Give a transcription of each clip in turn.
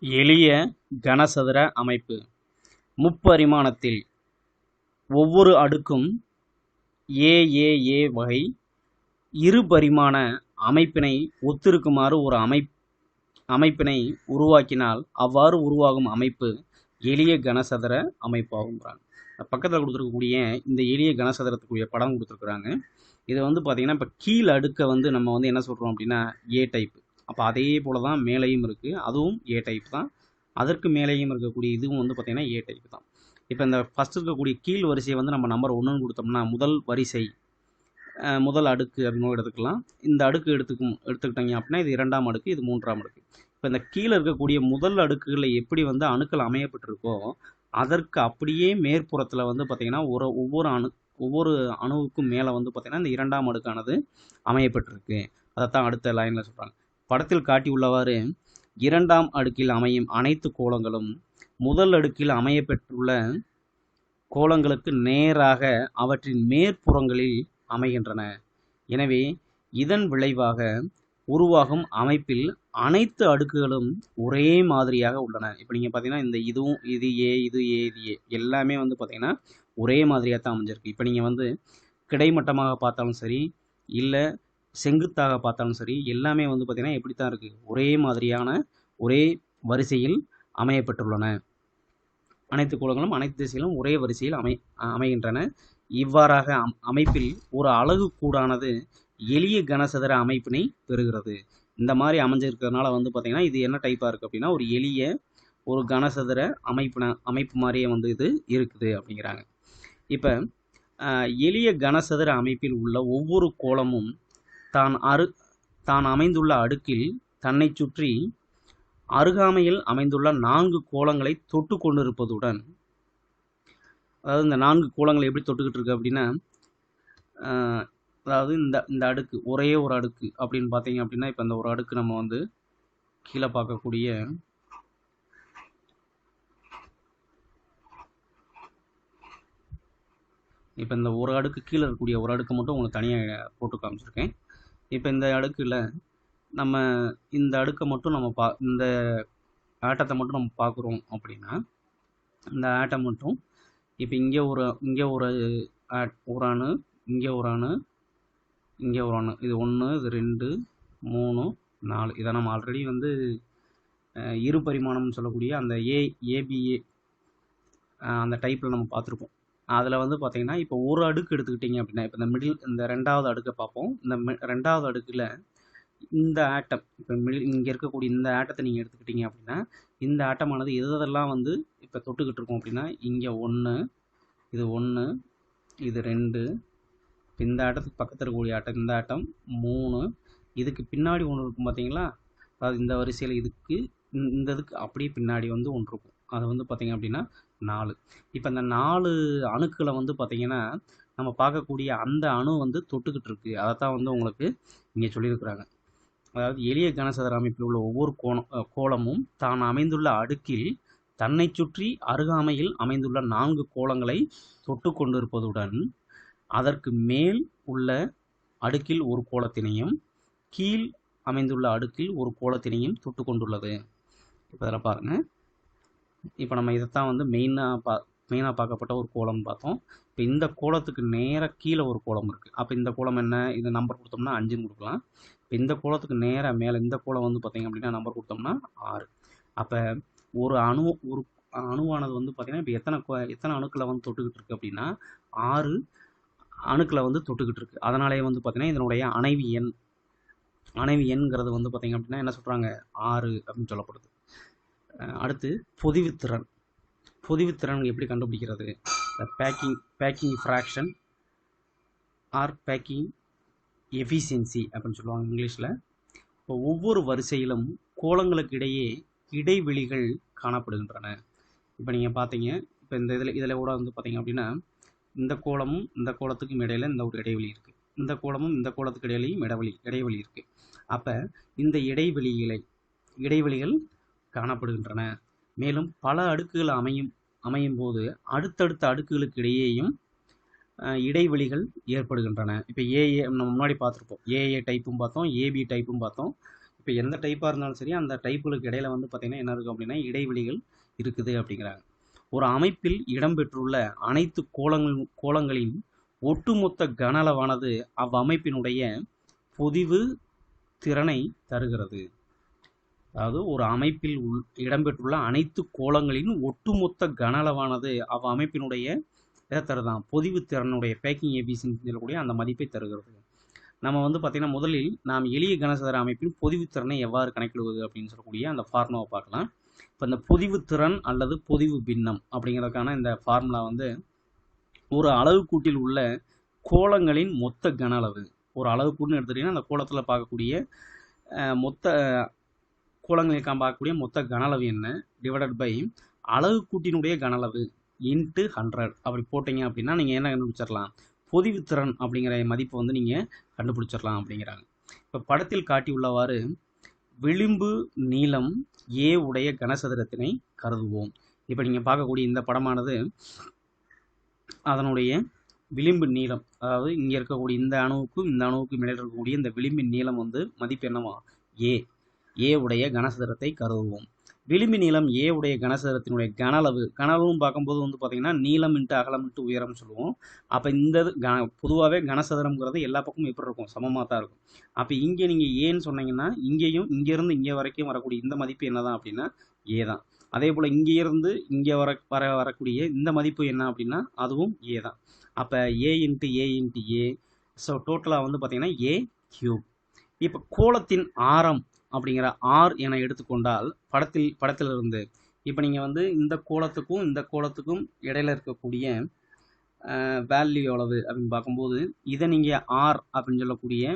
எளிய கனசதுர அமைப்பு. முப்பரிமாணத்தில் ஒவ்வொரு அடுக்கும் ஏஏஏ வகை. இருபரிமாண அமைப்பினை ஒத்திருக்குமாறு ஒரு அமைப் அமைப்பினை உருவாக்கினால் அவ்வாறு உருவாகும் அமைப்பு எளிய கனசதுர அமைப்பாகுங்கிறாங்க பக்கத்தில் கொடுத்துருக்கக்கூடிய இந்த எளிய கனசதுரத்துக்குரிய படம் கொடுத்துருக்குறாங்க. இதை வந்து பார்த்திங்கன்னா இப்போ கீழ் அடுக்கை வந்து நம்ம வந்து என்ன சொல்கிறோம் அப்படின்னா ஏ டைப்பு அப்போ அதே போல் தான் மேலேயும் இருக்குது அதுவும் ஏ டைப் தான். அதற்கு மேலேயும் இருக்கக்கூடிய இதுவும் வந்து பார்த்திங்கன்னா ஏ டைப் தான். இப்போ இந்த ஃபஸ்ட் இருக்கக்கூடிய கீழ் வரிசையை வந்து நம்ம நம்பர் ஒன்றுன்னு கொடுத்தோம்னா முதல் வரிசை முதல் அடுக்கு அப்படின்னு எடுத்துக்கலாம். இந்த அடுக்கு எடுத்துக்கும் எடுத்துக்கிட்டீங்க அப்படின்னா இது இரண்டாம் அடுக்கு இது மூன்றாம் அடுக்கு. இப்போ இந்த கீழே இருக்கக்கூடிய முதல் அடுக்குகளில் எப்படி வந்து அணுக்கள் அமையப்பட்டிருக்கோ அதற்கு அப்படியே மேற்புறத்தில் வந்து பார்த்திங்கன்னா ஒரு ஒவ்வொரு அணு ஒவ்வொரு அணுவுக்கும் மேலே வந்து பார்த்திங்கன்னா இந்த இரண்டாம் அடுக்கானது அமையப்பட்டிருக்கு. அதைத்தான் அடுத்த லைனில் சொல்கிறாங்க படத்தில் காட்டியுள்ளவாறு இரண்டாம் அடுக்கில் அமையும் அனைத்து கோலங்களும் முதல் அடுக்கில் அமையப்பெற்றுள்ள கோலங்களுக்கு நேராக அவற்றின் மேற்புறங்களில் அமைகின்றன. எனவே இதன் விளைவாக உருவாகும் அமைப்பில் அனைத்து அடுக்குகளும் ஒரே மாதிரியாக உள்ளன. இப்போ நீங்கள் பார்த்தீங்கன்னா இந்த இதுவும் இது ஏ இது ஏ இது ஏ எல்லாமே வந்து பார்த்திங்கன்னா ஒரே மாதிரியாக தான் அமைஞ்சிருக்கு. இப்போ நீங்கள் வந்து கிடைமட்டமாக பார்த்தாலும் சரி இல்லை செங்குத்தாக பார்த்தாலும் சரி எல்லாமே வந்து பார்த்திங்கன்னா எப்படி தான் இருக்குது ஒரே மாதிரியான ஒரே வரிசையில் அமையப்பட்டுள்ளன அனைத்து கோலங்களும் அனைத்து திசைகளும் ஒரே வரிசையில் அமை அமைகின்றன. இவ்வாறாக அம் அமைப்பில் ஒரு அலகு கூடானது எளிய கனசதுர அமைப்பினை பெறுகிறது. இந்த மாதிரி அமைஞ்சிருக்கிறதுனால வந்து பார்த்திங்கன்னா இது என்ன டைப்பாக இருக்குது அப்படின்னா ஒரு எளிய ஒரு கனசதுர அமைப்பின அமைப்பு மாதிரியே வந்து இது இருக்குது அப்படிங்கிறாங்க. இப்போ எளிய கனசதுர அமைப்பில் உள்ள ஒவ்வொரு கோலமும் தான் அரு தான் அமைந்துள்ள அடுக்கில் தன்னை சுற்றி அருகாமையில் அமைந்துள்ள நான்கு கோலங்களை தொட்டு கொண்டிருப்பதுடன் அதாவது இந்த நான்கு கோலங்களை எப்படி தொட்டுக்கிட்டு இருக்கு அப்படின்னா அதாவது இந்த இந்த அடுக்கு ஒரே ஒரு அடுக்கு அப்படின்னு பார்த்தீங்க அப்படின்னா இப்போ இந்த ஒரு அடுக்கு நம்ம வந்து கீழே பார்க்கக்கூடிய இப்போ இந்த ஒரு அடுக்கு கீழே இருக்கக்கூடிய ஒரு அடுக்கு மட்டும் உங்களுக்கு தனியாக போட்டு காமிச்சிருக்கேன். இப்போ இந்த அடுக்கில் நம்ம இந்த அடுக்கை மட்டும் நம்ம பா இந்த ஆட்டத்தை மட்டும் நம்ம பார்க்குறோம் அப்படின்னா இந்த ஆட்டை மட்டும் இப்போ இங்கே ஒரு இங்கே ஒரு ஆட் ஒரு அணு இங்கே ஒரு அணு இங்கே ஒரு அணு இது ஒன்று இது ரெண்டு மூணு நாலு இதை நம்ம ஆல்ரெடி வந்து இரு பரிமாணம்னு சொல்லக்கூடிய அந்த ஏ ஏபிஏ அந்த டைப்பில் நம்ம பார்த்துருப்போம் அதில் வந்து பார்த்தீங்கன்னா இப்போ ஒரு அடுக்கு எடுத்துக்கிட்டிங்க அப்படின்னா இப்போ இந்த மிடில் இந்த ரெண்டாவது அடுக்கை பார்ப்போம். இந்த ரெண்டாவது அடுக்கில் இந்த ஆட்டம் இப்போ மிடில் இங்கே இருக்கக்கூடிய இந்த ஆட்டத்தை நீங்கள் எடுத்துக்கிட்டீங்க அப்படின்னா இந்த ஆட்டமானது எதெல்லாம் வந்து இப்போ தொட்டுக்கிட்டு இருக்கோம் அப்படின்னா இங்கே ஒன்று இது ஒன்று இது ரெண்டு இந்த ஆட்டத்துக்கு பக்கத்தில் இருக்கக்கூடிய ஆட்டம் இந்த ஆட்டம் மூணு இதுக்கு பின்னாடி ஒன்று இருக்கும் பார்த்தீங்களா அதாவது இந்த வரிசையில் இதுக்கு இந்த இதுக்கு அப்படியே பின்னாடி வந்து ஒன்று இருக்கும் அது வந்து பார்த்திங்க அப்படின்னா நாலு. இப்போ இந்த நாலு அணுக்களை வந்து பார்த்திங்கன்னா நம்ம பார்க்கக்கூடிய அந்த அணு வந்து தொட்டுக்கிட்டு இருக்குது அதை தான் வந்து உங்களுக்கு இங்கே சொல்லியிருக்கிறாங்க. அதாவது எளிய கனசதுர அமைப்பில் உள்ள ஒவ்வொரு கோணம் கோலமும் தான் அமைந்துள்ள அடுக்கில் தன்னை சுற்றி அருகாமையில் அமைந்துள்ள நான்கு கோலங்களை தொட்டு கொண்டிருப்பதுடன் அதற்கு மேல் உள்ள அடுக்கில் ஒரு கோலத்தினையும் கீழ் அமைந்துள்ள அடுக்கில் ஒரு கோலத்தினையும் தொட்டு கொண்டுள்ளது. இப்போ இதில் பாருங்கள் இப்போ நம்ம இதைத்தான் வந்து மெயினாக பா மெயினாக பார்க்கப்பட்ட ஒரு கோலம்னு பார்த்தோம். இப்போ இந்த கோலத்துக்கு நேராக கீழே ஒரு கோலம் இருக்குது அப்போ இந்த கோலம் என்ன? இது நம்பர் கொடுத்தோம்னா அஞ்சுன்னு கொடுக்கலாம். இப்போ இந்த கோலத்துக்கு நேராக மேலே இந்த கோலம் வந்து பார்த்திங்க அப்படின்னா நம்பர் கொடுத்தோம்னா ஆறு. அப்போ ஒரு அணு ஒரு அணுவானது வந்து பார்த்திங்கன்னா இப்போ எத்தனை கோ- எத்தனை அணுக்களை வந்து தொட்டுக்கிட்டு இருக்குது அப்படின்னா ஆறு அணுக்களை வந்து தொட்டுக்கிட்டு இருக்குது அதனாலேயே வந்து பார்த்திங்கன்னா இதனுடைய அணைவி எண் அணைவி எண்ங்கிறது வந்து பார்த்தீங்க அப்படின்னா என்ன சொல்கிறாங்க ஆறு அப்படின்னு சொல்லப்படுது. அடுத்து பொதிவுத்திறன். பொதிவுத்திறன் எப்படி கண்டுபிடிக்கிறது? Packing packing fraction or packing efficiency அப்படின்னு சொல்லுவாங்க இங்கிலீஷில். இப்போ ஒவ்வொரு வரிசையிலும் கோலங்களுக்கு இடையே இடைவெளிகள் காணப்படுகின்றன. இப்போ நீங்கள் பார்த்தீங்க இப்போ இந்த இதில் இதில் கூட வந்து பார்த்தீங்க அப்படின்னா இந்த கோலமும் இந்த கோலத்துக்கும் இடையில இந்த ஒரு இடைவெளி இருக்குது இந்த கோலமும் இந்த கோலத்துக்கு இடையிலையும் இடைவெளி இடைவெளி இருக்குது அப்போ இந்த இடைவெளிகளை இடைவெளிகள் காணப்படுகின்றன. மேலும் பல அடுக்குகள் அமையும் அமையும் போது அடுத்தடுத்த அடுக்குகளுக்கு இடையேயும் இடைவெளிகள் ஏற்படுகின்றன. இப்போ ஏஏ நம்ம முன்னாடி பார்த்துருப்போம். ஏஏ டைப்பும் பார்த்தோம். ஏபி டைப்பும் பார்த்தோம். இப்போ எந்த டைப்பாக இருந்தாலும் சரி அந்த டைப்புகளுக்கு இடையில வந்து பார்த்திங்கன்னா என்ன இருக்குது அப்படின்னா இடைவெளிகள் இருக்குது அப்படிங்கிறாங்க. ஒரு அமைப்பில் இடம்பெற்றுள்ள அனைத்து கோலங்கள் கோலங்களின் ஒட்டுமொத்த கன அளவானது அவ்வமைப்பினுடைய பொதிவு திறனை தருகிறது. அதாவது ஒரு அமைப்பில் உள் இடம்பெற்றுள்ள அனைத்து கோலங்களின் ஒட்டுமொத்த கன அளவானது அவ் அமைப்பினுடைய இதை தருதான் பொதிவு திறனுடைய பேக்கிங் ஏபிசின்னு சொல்லக்கூடிய அந்த மதிப்பை தருகிறது. நம்ம வந்து பார்த்திங்கன்னா முதலில் நாம் எளிய கனசதுர அமைப்பின் பொதிவு திறனை எவ்வாறு கணக்கிடுவது அப்படின்னு சொல்லக்கூடிய அந்த ஃபார்முலாவை பார்க்கலாம். இப்போ இந்த பொதிவு திறன் அல்லது பொதிவு பின்னம் அப்படிங்கிறதுக்கான இந்த ஃபார்முலா வந்து ஒரு அளவுக்கூட்டில் உள்ள கோலங்களின் மொத்த கன அளவு ஒரு அளவுக்கூட்டுன்னு எடுத்துகிட்டிங்கன்னா அந்த கோலத்தில் பார்க்கக்கூடிய மொத்த கோலங்களுக்காக பார்க்கக்கூடிய மொத்த கன அளவு என்ன? டிவைடட் பை அளவுக்கூட்டினுடைய கன அளவு இன்ட்டு ஹண்ட்ரட் அப்படி போட்டிங்க அப்படின்னா நீங்கள் என்ன கண்டுபிடிச்சிடலாம்? பொதிவு திறன் அப்படிங்கிற மதிப்பை வந்து நீங்கள் கண்டுபிடிச்சிடலாம் அப்படிங்கிறாங்க. இப்போ படத்தில் காட்டியுள்ளவாறு விளிம்பு நீளம் ஏ உடைய கனசதுரத்தினை கருதுவோம். இப்போ நீங்கள் பார்க்கக்கூடிய இந்த படமானது அதனுடைய விளிம்பு நீளம் அதாவது இங்கே இருக்கக்கூடிய இந்த அணுவுக்கும் இந்த அணுவுக்கும் இடையில் இருக்கக்கூடிய இந்த விளிம்பின் நீளம் வந்து மதிப்பு என்னவா? ஏ ஏ உடைய கனசதுரத்தை கருதுவோம். விளிம்பு நீளம் ஏ உடைய கனசதுரத்தினுடைய கனளவு கனளவும் பார்க்கும்போது வந்து பார்த்தீங்கன்னா நீளம் இன்ட்டு அகலம் இன்ட்டு உயரம் சொல்லுவோம். அப்போ இந்த இது கன பொதுவாகவே கனசதுரம்ங்கிறது எல்லா பக்கமும் எப்படி இருக்கும்? சமமாக தான் இருக்கும். அப்போ இங்கே நீங்கள் ஏன்னு சொன்னீங்கன்னா இங்கேயும் இங்கேருந்து இங்கே வரைக்கும் வரக்கூடிய இந்த மதிப்பு என்னதான் அப்படின்னா ஏ தான். அதே போல் இங்கேருந்து இங்கே வர வர வரக்கூடிய இந்த மதிப்பு என்ன அப்படின்னா அதுவும் ஏ தான். அப்போ a into a into a so டோட்டலாக வந்து பார்த்தீங்கன்னா ஏ கியூப் இப்போ கோலத்தின் ஆரம் அப்படிங்கிற ஆர் என எடுத்துக்கொண்டால் படத்தில் படத்திலிருந்து. இப்போ நீங்கள் வந்து இந்த கோலத்துக்கும் இந்த கோலத்துக்கும் இடையில இருக்கக்கூடிய வேல்யூ எவ்வளவு அப்படின்னு பார்க்கும்போது இதை நீங்கள் ஆர் அப்படின்னு சொல்லக்கூடிய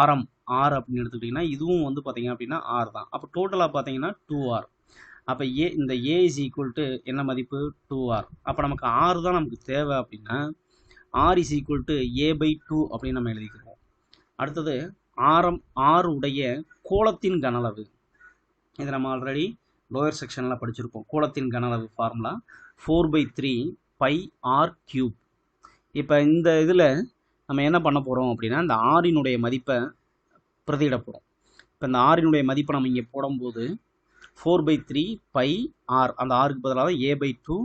ஆரம் ஆர் அப்படின்னு எடுத்துக்கிட்டிங்கன்னா இதுவும் வந்து பார்த்தீங்க அப்படின்னா ஆர் தான். அப்போ டோட்டலாக பார்த்தீங்கன்னா டூ ஆர் அப்போ ஏ இந்த ஏ இஸ் ஈக்குவல் டு என்ன மதிப்பு? டூ ஆர் அப்போ நமக்கு ஆர் தான் நமக்கு தேவை அப்படின்னா r is equal to a by two அப்படின்னு நம்ம எழுதிக்கிறோம். அடுத்தது ஆரம் ஆறு உடைய கோலத்தின் கனளவு. இது நம்ம ஆல்ரெடி லோயர் செக்ஷனில் படிச்சிருக்கோம் கோலத்தின் கனளவு formula four by three pi r cube இப்போ இந்த இதில் நம்ம என்ன பண்ண போகிறோம் அப்படின்னா இந்த ஆறினுடைய மதிப்பை பிரதியிட போகிறோம் இப்போ இந்த ஆறினுடைய மதிப்பை நம்ம இங்கே போடும்போது four by three pi r அந்த ஆருக்கு பதிலாக ஏ பை டூ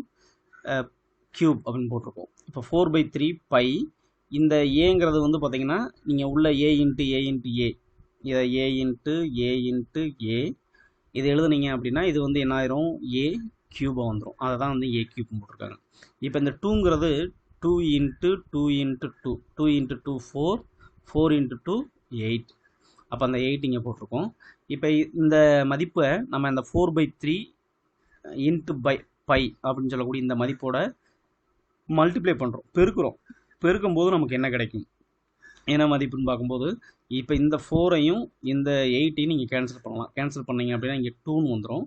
கியூப் அப்படின்னு போட்டிருக்கோம் இப்போ ஃபோர் பை த்ரீ பை இந்த ஏங்கிறது வந்து பார்த்தீங்கன்னா நீங்கள் உள்ள ஏ இன்ட்டு ஏ இன்ட்டு ஏ இதை ஏ இன்ட்டு ஏ இன்ட்டு ஏ இது எழுதுனீங்க அப்படின்னா இது வந்து என்ன ஆயிரும்? ஏ கியூபாக வந்துடும் அதை தான் வந்து ஏ கியூப் போட்டிருக்காங்க. இப்போ இந்த டூங்கிறது two into two into two two into two four four into two eight அப்போ அந்த எயிட் இங்கே போட்டிருக்கோம். இப்போ இந்த மதிப்பை நம்ம இந்த four by three into pi pi அப்படின்னு சொல்லக்கூடிய இந்த மதிப்போட மல்டிப்ளை பண்ணுறோம் பெருக்கிறோம். பெருக்கும்போது நமக்கு என்ன கிடைக்கும்? என்ன மதிப்புன்னு பார்க்கும்போது இப்போ இந்த ஃபோரையும் இந்த எயிட்டையும் நீங்கள் கேன்சல் பண்ணலாம். கேன்சல் பண்ணீங்க அப்படின்னா இங்கே டூன்னு வந்துடும்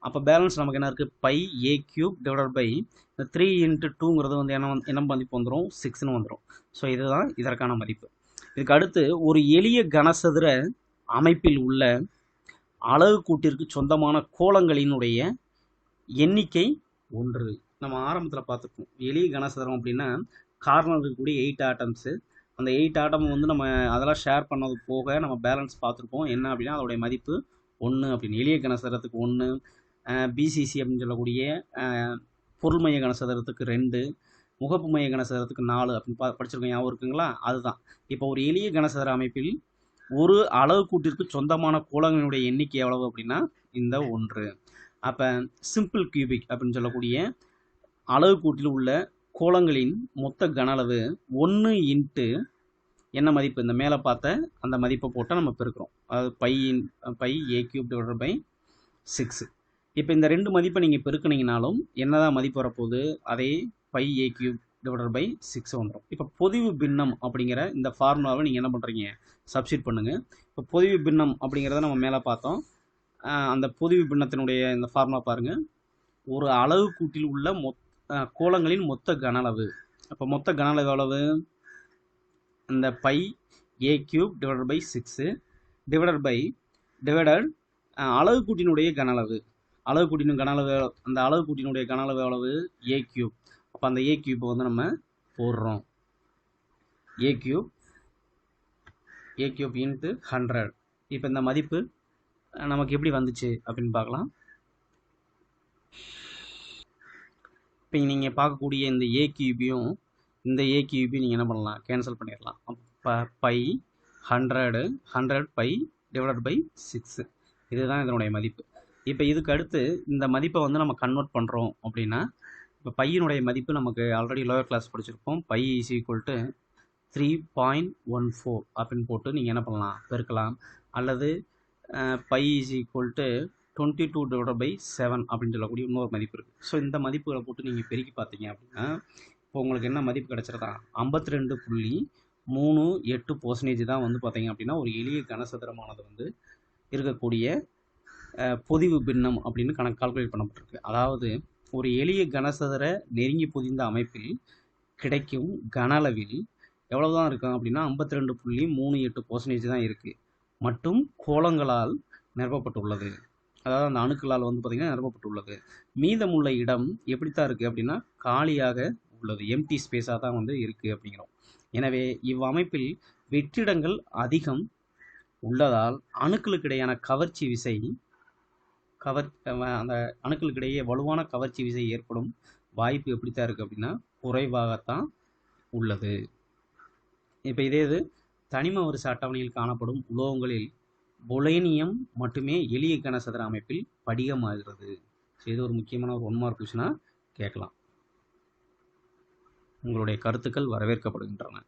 அப்போ பேலன்ஸ் நமக்கு என்ன இருக்குது pi a cube divided by இந்த த்ரீ இன்ட்டு டூங்கிறது வந்து என்ன வந்து- என்ன மதிப்பு வந்துடும் சிக்ஸ்னு வந்துடும் ஸோ இதுதான் இதற்கான மதிப்பு. இதுக்கு அடுத்து ஒரு எளிய கனசதுர அமைப்பில் உள்ள அளவு கூட்டிற்கு சொந்தமான கோலங்களினுடைய எண்ணிக்கை ஒன்று. நம்ம ஆரம்பத்தில் பார்த்துருக்கோம் எளிய கனசதுரம் அப்படின்னா கார்னர் இருக்கக்கூடிய எயிட் ஆட்டம்ஸு அந்த எயிட் ஆட்டம் வந்து நம்ம அதெல்லாம் ஷேர் பண்ணது போக நம்ம பேலன்ஸ் பார்த்துருப்போம். என்ன அப்படின்னா அதோடைய மதிப்பு ஒன்று அப்படின்னு. எளிய கனசதுரத்துக்கு ஒன்று பிசிசி அப்படின்னு சொல்லக்கூடிய பொருள்மய பொருள்மைய ரெண்டு முகப்பு மைய கணசதுரத்துக்கு நாலு அப்படின்னு பா படிச்சிருக்கோம். ஞாபகம் இருக்குங்களா? அதுதான். இப்போ ஒரு எளிய கணசதுர அமைப்பில் ஒரு அளவு கூட்டிற்கு சொந்தமான கோலங்களினுடைய எண்ணிக்கை எவ்வளவு அப்படின்னா இந்த ஒன்று. அப்போ சிம்பிள் கியூபிக் அப்படின்னு சொல்லக்கூடிய அளவு கூட்டில் உள்ள கோலங்களின் மொத்த கன அளவு ஒன்று இன்ட்டு என்ன மதிப்பு? இந்த மேலே பார்த்த அந்த மதிப்பை போட்டால் நம்ம பெருக்கிறோம். அதாவது pi in pi a cube divided by six இப்போ இந்த ரெண்டு மதிப்பை நீங்கள் பெருக்குனீங்கனாலும் என்னதான் மதிப்பு வரப்போகுது? அதே pi a cube divided by six வந்துடும் இப்போ பொதிவு பின்னம் அப்படிங்கிற இந்த ஃபார்முலாவை நீங்கள் என்ன பண்ணுறீங்க சப்ஸ்டியூட் பண்ணுங்கள் இப்போ பொதிவு பின்னம் அப்படிங்கிறத நம்ம மேலே பார்த்தோம். அந்த பொதிவு பின்னத்தினுடைய இந்த ஃபார்முலா பாருங்கள் ஒரு அளவு கூட்டில் உள்ள மொத் கோலங்களின் மொத்த கன அளவு அப்போ மொத்த கன அளவு எவ்வளவு? இந்த pi a cube divided by six divided by divided அளவு கூட்டினுடைய கன அளவு அளவு கூட்டின் கன அளவு அந்த அளவு கூட்டினுடைய கன அளவு எவ்வளவு? ஏ கியூப் அப்போ அந்த ஏ கியூப்பை வந்து நம்ம போடுறோம். A cube a cube into hundred இப்போ இந்த மதிப்பு நமக்கு எப்படி வந்துச்சு அப்படின்னு பார்க்கலாம். இப்போ நீங்கள் பார்க்கக்கூடிய இந்த ஏ கியூபியும் இந்த ஏ கியூபியும் நீங்கள் என்ன பண்ணலாம்? கேன்சல் பண்ணிடலாம். அப்போ pi hundred hundred pi divided by six இதுதான் இதனுடைய மதிப்பு. இப்போ இதுக்கு அடுத்து இந்த மதிப்பை வந்து நம்ம கன்வெர்ட் பண்ணுறோம் அப்படின்னா இப்போ பையனுடைய மதிப்பு நமக்கு ஆல்ரெடி லோயர் கிளாஸ் படிச்சிருப்போம். Pi is equal to three point one four அப்படின்னு போட்டு நீங்கள் என்ன பண்ணலாம்? பெருக்கலாம். அல்லது pi is equal to twenty two divide by seven அப்படின்னு சொல்லக்கூடிய இன்னொரு மதிப்பு இருக்குது ஸோ இந்த மதிப்புகளை போட்டு நீங்கள் பெருக்கி பார்த்தீங்க அப்படின்னா இப்போ உங்களுக்கு என்ன மதிப்பு கிடச்சிருக்கா? ஐம்பத்தி ரெண்டு புள்ளி மூணு எட்டு பர்சன்டேஜ் தான் வந்து பார்த்தீங்க அப்படின்னா ஒரு எளிய கனசதுரமானது வந்து இருக்கக்கூடிய பொதிவு பின்னம் அப்படின்னு கணக்கு கால்குலேட் பண்ணப்பட்டிருக்கு. அதாவது ஒரு எளிய கனசதுர நெருங்கி பொதிந்த அமைப்பில் கிடைக்கும் கன அளவில் எவ்வளோ தான் இருக்கும் அப்படின்னா ஐம்பத்தி ரெண்டு புள்ளி மூணு எட்டு பர்சன்டேஜ் தான் இருக்குது மட்டும் கோலங்களால் நிரப்பப்பட்டுள்ளது. அதாவது அந்த அணுக்களால் வந்து பார்த்திங்கன்னா நிரப்பப்பட்டுள்ளது. மீதமுள்ள இடம் எப்படித்தான் இருக்குது அப்படின்னா காலியாக உள்ளது. எம்டி ஸ்பேஸாக தான் வந்து இருக்குது அப்படிங்கிறோம். எனவே இவ்வமைப்பில் வெற்றிடங்கள் அதிகம் உள்ளதால் அணுக்களுக்கிடையான கவர்ச்சி விசை கவர் அந்த அணுக்களுக்கிடையே வலுவான கவர்ச்சி விசை ஏற்படும் வாய்ப்பு எப்படித்தான் இருக்குது அப்படின்னா குறைவாகத்தான் உள்ளது. இப்போ இதே இது தனிம வரிசை அட்டவணையில் காணப்படும் உலோகங்களில் பொலேனியம் மட்டுமே எளிய கனசதுர அமைப்பில் படிகமாகிறது. இது ஒரு முக்கியமான ஒரு ஒன் மார்க் கொஷனாக கேட்கலாம். உங்களுடைய கருத்துக்கள் வரவேற்கப்படுகின்றன.